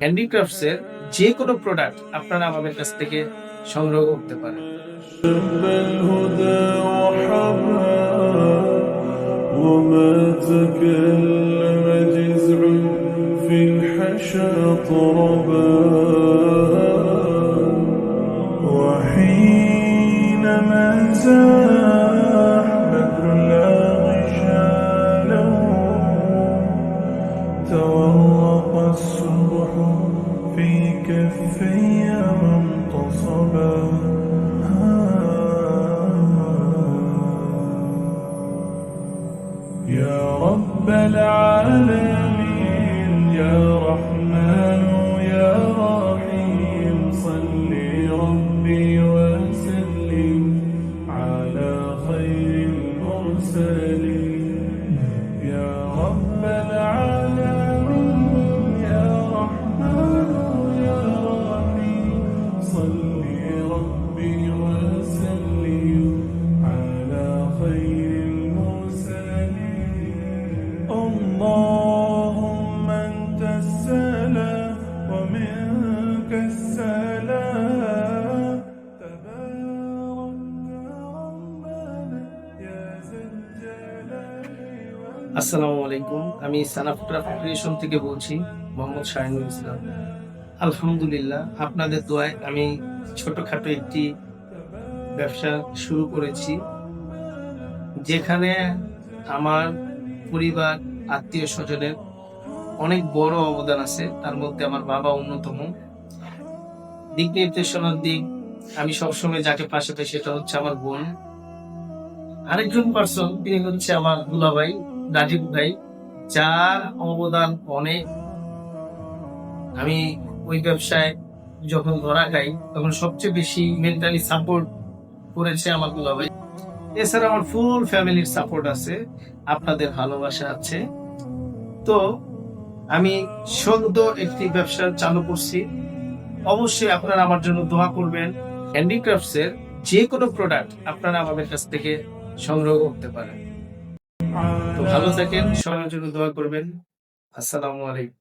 Handicrafts এর যে কোনো প্রোডাক্ট আপনারা আমাদের কাছ থেকে সংগ্রহ করতে পারেন شب الهدى وحرها في كفي منتصبا يا رب العالمين يا رحمن يا رحيم صل ربي وسلم على خير المرسلين. আসসালামু আলাইকুম। আমি সানাফুট্রা ক্রিয়েশন থেকে বলছি, মোহাম্মদ শাহিনুল ইসলাম। আলহামদুলিল্লাহ, আপনাদের দোয়ায় আমি ছোটখাটো একটি ব্যবসা শুরু করেছি, যেখানে আমার পরিবার আত্মীয় স্বজনের অনেক বড় অবদান আছে, তার মধ্যে আমার বাবা অন্যতম। দিক নির্দেশনার দিক, আমি সবসময় যাকে পাশে পাই সেটা হচ্ছে আমার বোন। আরেকজন পার্সন তিনি হচ্ছে আমার দুলাভাই, রাজীব ভাই, যার অবদান অনেক। আমি ওই ব্যবসায় যখন ধরা খাই, তখন সবচেয়ে বেশি মেন্টালি সাপোর্ট করেছে আমার দুলাভাই। এছাড়া আমার ফুল ফ্যামিলির সাপোর্ট আছে, আপনাদের ভালোবাসা আছে। তো আমি সদ্য একটি ব্যবসা চালু করছি। অবশ্যই আপনারা আমার জন্য দোয়া করবেন। হ্যান্ডিক্রাফটস এর যে কোনো প্রোডাক্ট আপনারা আমাদের কাছ থেকে সংগ্রহ করতে পারেন। তো ভালো থাকেন, সবার জন্য দোয়া করবেন। আসসালামু আলাইকুম।